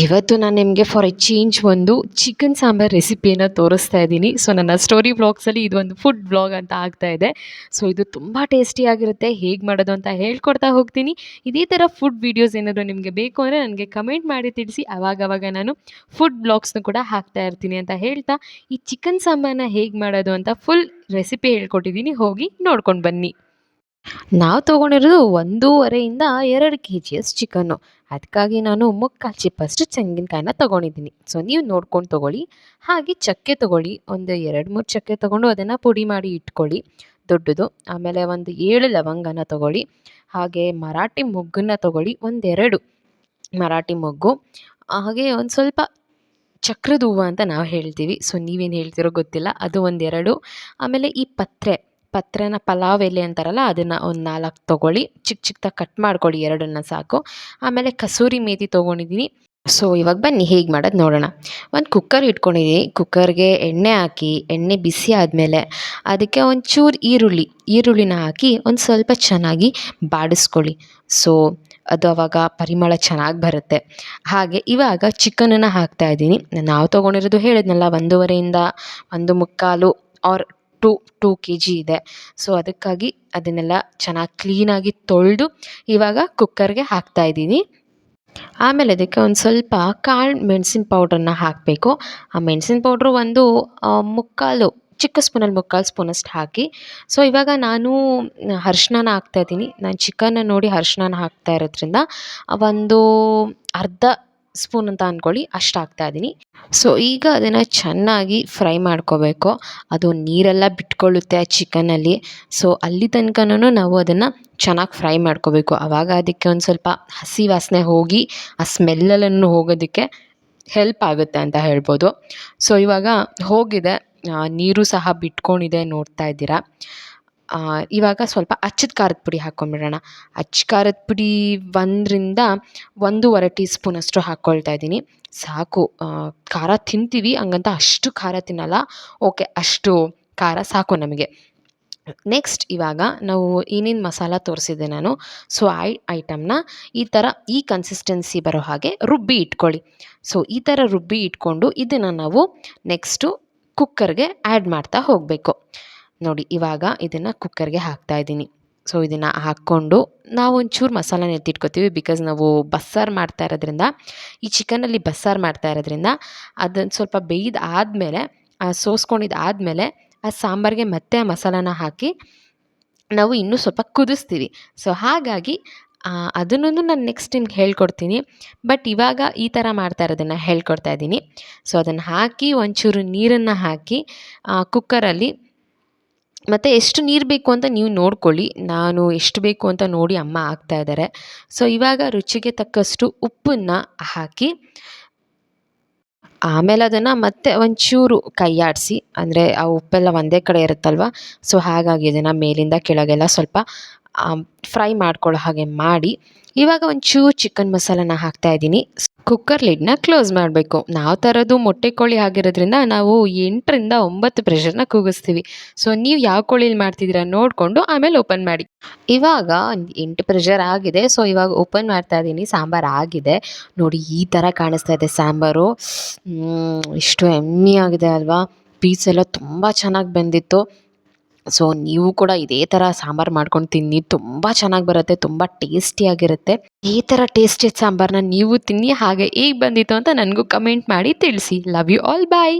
ಇವತ್ತು ನಾನು ನಿಮಗೆ ಫಾರ್ ಎ ಚೇಂಜ್ ಒಂದು ಚಿಕನ್ ಸಾಂಬಾರ್ ರೆಸಿಪಿಯನ್ನು ತೋರಿಸ್ತಾ ಇದ್ದೀನಿ. ಸೊ ನನ್ನ ಸ್ಟೋರಿ ಬ್ಲಾಗ್ಸಲ್ಲಿ ಒಂದು ಫುಡ್ ಬ್ಲಾಗ್ ಅಂತ ಆಗ್ತಾ ಇದೆ. ಸೊ ಇದು ತುಂಬ ಟೇಸ್ಟಿಯಾಗಿರುತ್ತೆ ಹೇಗೆ ಮಾಡೋದು ಅಂತ ಹೇಳ್ಕೊಡ್ತಾ ಹೋಗ್ತೀನಿ. ಇದೇ ಥರ ಫುಡ್ ವೀಡಿಯೋಸ್ ಏನಾದರೂ ನಿಮಗೆ ಬೇಕು ಅಂದರೆ ನನಗೆ ಕಮೆಂಟ್ ಮಾಡಿ ತಿಳಿಸಿ. ಅವಾಗವಾಗ ನಾನು ಫುಡ್ ಬ್ಲಾಗ್ಸ್ನು ಕೂಡ ಹಾಕ್ತಾ ಇರ್ತೀನಿ ಅಂತ ಹೇಳ್ತಾ. ಈ ಚಿಕನ್ ಸಾಂಬಾರನ್ನ ಹೇಗೆ ಮಾಡೋದು ಅಂತ ಫುಲ್ ರೆಸಿಪಿ ಹೇಳ್ಕೊಟ್ಟಿದ್ದೀನಿ. ಹೋಗಿ ನೋಡ್ಕೊಂಡು ಬನ್ನಿ. ನಾವು ತೊಗೊಂಡಿರೋದು ಒಂದೂವರೆಯಿಂದ ಎರಡು ಕೆ ಜಿಯಷ್ಟು ಚಿಕನ್ನು ಅದಕ್ಕಾಗಿ ನಾನು ಮುಕ್ಕಾಲು ಚಿಪ್ಪಷ್ಟು ತೆಂಗಿನಕಾಯಿನ ತೊಗೊಂಡಿದ್ದೀನಿ. ಸೊ ನೀವು ನೋಡ್ಕೊಂಡು ತೊಗೊಳ್ಳಿ. ಹಾಗೆ ಚಕ್ಕೆ ತೊಗೊಳ್ಳಿ. ಒಂದು ಎರಡು ಮೂರು ಚಕ್ಕೆ ತೊಗೊಂಡು ಅದನ್ನು ಪುಡಿ ಮಾಡಿ ಇಟ್ಕೊಳ್ಳಿ. ದೊಡ್ಡದು. ಆಮೇಲೆ ಒಂದು ಏಳು ಲವಂಗನ ತೊಗೊಳ್ಳಿ. ಹಾಗೆ ಮರಾಠಿ ಮೊಗ್ಗನ್ನ ತೊಗೊಳ್ಳಿ. ಒಂದೆರಡು ಮರಾಠಿ ಮೊಗ್ಗು. ಹಾಗೆ ಒಂದು ಸ್ವಲ್ಪ ಚಕ್ರದ ಹೂವು ಅಂತ ನಾವು ಹೇಳ್ತೀವಿ. ಸೊ ನೀವೇನು ಹೇಳ್ತಿರೋ ಗೊತ್ತಿಲ್ಲ. ಅದು ಒಂದೆರಡು. ಆಮೇಲೆ ಈ ಪತ್ರೆ. ಪತ್ರೆನ ಪಲಾವ್ ಎಲೆ ಅಂತಾರಲ್ಲ, ಅದನ್ನು ಒಂದು ನಾಲ್ಕು ತೊಗೊಳ್ಳಿ. ಚಿಕ್ಕ ಚಿಕ್ಕದಾಗಿ ಕಟ್ ಮಾಡ್ಕೊಳ್ಳಿ, ಎರಡನ್ನ ಸಾಕು. ಆಮೇಲೆ ಕಸೂರಿ ಮೇತಿ ತೊಗೊಂಡಿದ್ದೀನಿ ಸೊ ಇವಾಗ ಬನ್ನಿ, ಹೇಗೆ ಮಾಡೋದು ನೋಡೋಣ. ಒಂದು ಕುಕ್ಕರ್ ಇಟ್ಕೊಂಡಿದ್ದೀನಿ ಕುಕ್ಕರ್ಗೆ ಎಣ್ಣೆ ಹಾಕಿ, ಎಣ್ಣೆ ಬಿಸಿ ಆದಮೇಲೆ ಅದಕ್ಕೆ ಒಂಚೂರು ಈರುಳ್ಳಿ. ಈರುಳ್ಳಿನ ಹಾಕಿ ಒಂದು ಸ್ವಲ್ಪ ಚೆನ್ನಾಗಿ ಬಾಡಿಸ್ಕೊಳ್ಳಿ. ಸೊ ಅದು ಅವಾಗ ಪರಿಮಳ ಚೆನ್ನಾಗಿ ಬರುತ್ತೆ. ಹಾಗೆ ಇವಾಗ ಚಿಕನನ್ನು ಹಾಕ್ತಾಯಿದ್ದೀನಿ ನಾವು ತೊಗೊಂಡಿರೋದು ಹೇಳಿದ್ನಲ್ಲ, ಒಂದೂವರೆಯಿಂದ ಒಂದು ಮುಕ್ಕಾಲು or two, two K G ಇದೆ. ಸೊ ಅದಕ್ಕಾಗಿ ಅದನ್ನೆಲ್ಲ ಚೆನ್ನಾಗಿ ಕ್ಲೀನಾಗಿ ತೊಳೆದು ಇವಾಗ ಕುಕ್ಕರ್ಗೆ ಹಾಕ್ತಾಯಿದ್ದೀನಿ ಆಮೇಲೆ ಅದಕ್ಕೆ ಒಂದು ಸ್ವಲ್ಪ ಕಾಳು ಮೆಣಸಿನ ಪೌಡ್ರನ್ನ ಹಾಕಬೇಕು. ಆ ಮೆಣಸಿನ ಪೌಡ್ರು ಒಂದು ಮುಕ್ಕಾಲು, ಚಿಕ್ಕ ಸ್ಪೂನಲ್ಲಿ ಮುಕ್ಕಾಲು ಸ್ಪೂನಷ್ಟು ಹಾಕಿ. ಸೊ ಇವಾಗ ನಾನು ಅರ್ಶಿಣನ ಹಾಕ್ತಾಯಿದ್ದೀನಿ ನಾನು ಚಿಕನ್ನ ನೋಡಿ ಅರ್ಶಿಣನ ಹಾಕ್ತಾ ಇರೋದ್ರಿಂದ ಒಂದು ಅರ್ಧ ಸ್ಪೂನ್ ಅಂತ ಅಂದ್ಕೊಳ್ಳಿ ಅಷ್ಟು ಹಾಕ್ತಾಯಿದ್ದೀನಿ ಸೊ ಈಗ ಅದನ್ನು ಚೆನ್ನಾಗಿ ಫ್ರೈ ಮಾಡ್ಕೋಬೇಕು. ಅದು ನೀರೆಲ್ಲ ಬಿಟ್ಕೊಳ್ಳುತ್ತೆ ಆ ಚಿಕನಲ್ಲಿ ಸೊ ಅಲ್ಲಿ ತನಕನೂ ನಾವು ಅದನ್ನು ಚೆನ್ನಾಗಿ ಫ್ರೈ ಮಾಡ್ಕೋಬೇಕು. ಆವಾಗ ಅದಕ್ಕೆ ಒಂದು ಸ್ವಲ್ಪ ಹಸಿ ವಾಸನೆ ಹೋಗಿ, ಆ ಸ್ಮೆಲ್ಲನ್ನು ಹೋಗೋದಕ್ಕೆ ಹೆಲ್ಪ್ ಆಗುತ್ತೆ ಅಂತ ಹೇಳ್ಬೋದು. ಸೊ ಇವಾಗ ಹೋಗಿದೆ. ನೀರು ಸಹ ಬಿಟ್ಕೊಂಡಿದೆ ನೋಡ್ತಾ ಇದ್ದೀರಾ. ಇವಾಗ ಸ್ವಲ್ಪ ಅಚ್ಚದ ಖಾರದ ಪುಡಿ ಹಾಕ್ಕೊಂಡ್ಬಿಡೋಣ ಅಚ್ಚ ಖಾರದ ಪುಡಿ ಒಂದರಿಂದ ಒಂದೂವರೆ ಟೀ ಸ್ಪೂನಷ್ಟು ಹಾಕ್ಕೊಳ್ತಾ ಇದ್ದೀನಿ. ಸಾಕು. ಖಾರ ತಿಂತೀವಿ, ಹಂಗಂತ ಅಷ್ಟು ಖಾರ ತಿನ್ನಲ್ಲ. ಓಕೆ, ಅಷ್ಟು ಖಾರ ಸಾಕು ನಮಗೆ. ನೆಕ್ಸ್ಟ್ ಇವಾಗ ನಾವು ಏನೇನು ಮಸಾಲ ತೋರಿಸಿದ್ದೆ ನಾನು, ಸೊ ಐ, ಐಟಮ್ನ ಈ ಥರ ಈ ಕನ್ಸಿಸ್ಟೆನ್ಸಿ ಬರೋ ಹಾಗೆ ರುಬ್ಬಿ ಇಟ್ಕೊಳ್ಳಿ. ಸೊ ಈ ಥರ ರುಬ್ಬಿ ಇಟ್ಕೊಂಡು ಇದನ್ನು ನಾವು ನೆಕ್ಸ್ಟು ಕುಕ್ಕರ್ಗೆ ಆ್ಯಡ್ ಮಾಡ್ತಾ ಹೋಗಬೇಕು. ನೋಡಿ, ಇವಾಗ ಇದನ್ನು ಕುಕ್ಕರ್ಗೆ ಹಾಕ್ತಾ ಇದ್ದೀನಿ. ಸೊ ಇದನ್ನು ಹಾಕ್ಕೊಂಡು ನಾವು ಒಂಚೂರು ಮಸಾಲನ ಎತ್ತಿಟ್ಕೊತೀವಿ ಬಿಕಾಸ್ ನಾವು ಬಸ್ಸಾರು ಮಾಡ್ತಾ ಇರೋದ್ರಿಂದ, ಈ ಚಿಕನಲ್ಲಿ ಬಸ್ಸಾರು ಮಾಡ್ತಾ ಇರೋದ್ರಿಂದ ಅದನ್ನು ಸ್ವಲ್ಪ ಬೇಯ್ದು ಆದಮೇಲೆ ಸೋಸ್ಕೊಂಡಿದ್ದು ಆದಮೇಲೆ ಆ ಸಾಂಬಾರಿಗೆ ಮತ್ತೆ ಆ ಮಸಾಲಾನ ಹಾಕಿ ನಾವು ಇನ್ನೂ ಸ್ವಲ್ಪ ಕುದಿಸ್ತೀವಿ. ಸೊ ಹಾಗಾಗಿ ಅದನ್ನು ನಾನು ನೆಕ್ಸ್ಟ್ ನಿಮ್ಗೆ ಹೇಳ್ಕೊಡ್ತೀನಿ. ಬಟ್ ಇವಾಗ ಈ ಥರ ಮಾಡ್ತಾ ಇರೋದನ್ನು ಹೇಳ್ಕೊಡ್ತಾ ಇದ್ದೀನಿ. ಸೊ ಅದನ್ನು ಹಾಕಿ ಒಂಚೂರು ನೀರನ್ನು ಹಾಕಿ ಕುಕ್ಕರಲ್ಲಿ ಮತ್ತು ಎಷ್ಟು ನೀರು ಬೇಕು ಅಂತ ನೀವು ನೋಡ್ಕೊಳ್ಳಿ. ನಾನು ಎಷ್ಟು ಬೇಕು ಅಂತ ನೋಡಿ ಅಮ್ಮ ಹಾಕ್ತಾ ಇದ್ದಾರೆ ಸೊ ಇವಾಗ ರುಚಿಗೆ ತಕ್ಕಷ್ಟು ಉಪ್ಪನ್ನು ಹಾಕಿ, ಆಮೇಲೆ ಅದನ್ನು ಮತ್ತೆ ಒಂಚೂರು ಕೈ ಆಡಿಸಿ ಅಂದರೆ ಆ ಉಪ್ಪೆಲ್ಲ ಒಂದೇ ಕಡೆ ಇರುತ್ತಲ್ವ? ಸೊ ಹಾಗಾಗಿ ಅದನ್ನು ಮೇಲಿಂದ ಕೆಳಗೆಲ್ಲ ಸ್ವಲ್ಪ ಫ್ರೈ ಮಾಡ್ಕೊಳ್ಳೋ ಹಾಗೆ ಮಾಡಿ. ಇವಾಗ ಒಂಚೂರು ಚಿಕನ್ ಮಸಾಲನ ಹಾಕ್ತಾಯಿದ್ದೀನಿ ಕುಕ್ಕರ್ ಲಿಡ್ನ ಕ್ಲೋಸ್ ಮಾಡಬೇಕು. ನಾವು ತರೋದು ಮೊಟ್ಟೆ ಕೋಳಿ ಆಗಿರೋದ್ರಿಂದ ನಾವು ಎಂಟರಿಂದ ಒಂಬತ್ತು ಪ್ರೆಷರ್ನ ಕೂಗಿಸ್ತೀವಿ. ಸೊ ನೀವು ಯಾವ ಕೋಳಿಲಿ ಮಾಡ್ತಿದ್ದೀರಾ ನೋಡಿಕೊಂಡು ಆಮೇಲೆ ಓಪನ್ ಮಾಡಿ. ಇವಾಗ ಎಂಟು ಪ್ರೆಷರ್ ಆಗಿದೆ. ಸೊ ಇವಾಗ ಓಪನ್ ಮಾಡ್ತಾ ಇದ್ದೀನಿ ಸಾಂಬಾರು ಆಗಿದೆ. ನೋಡಿ, ಈ ಥರ ಕಾಣಿಸ್ತಾ ಇದೆ ಸಾಂಬಾರು. ಇಷ್ಟು ಎಮ್ಮಿ ಆಗಿದೆ ಅಲ್ವಾ? ಪೀಸ್ ಎಲ್ಲ ತುಂಬ ಚೆನ್ನಾಗಿ ಬಂದಿತ್ತು. ಸೊ ನೀವು ಕೂಡ ಇದೇ ಥರ ಸಾಂಬಾರು ಮಾಡ್ಕೊಂಡು ತಿನ್ನಿ. ತುಂಬ ಚೆನ್ನಾಗಿ ಬರುತ್ತೆ. ತುಂಬ ಟೇಸ್ಟಿಯಾಗಿರುತ್ತೆ ಈ ಥರ ಟೇಸ್ಟಿ ಸಾಂಬಾರನ್ನ ನೀವು ತಿನ್ನಿ ಹಾಗೆ ಹೇಗೆ ಬಂದಿತ್ತು ಅಂತ ನನಗೂ ಕಮೆಂಟ್ ಮಾಡಿ ತಿಳಿಸಿ. Love you all bye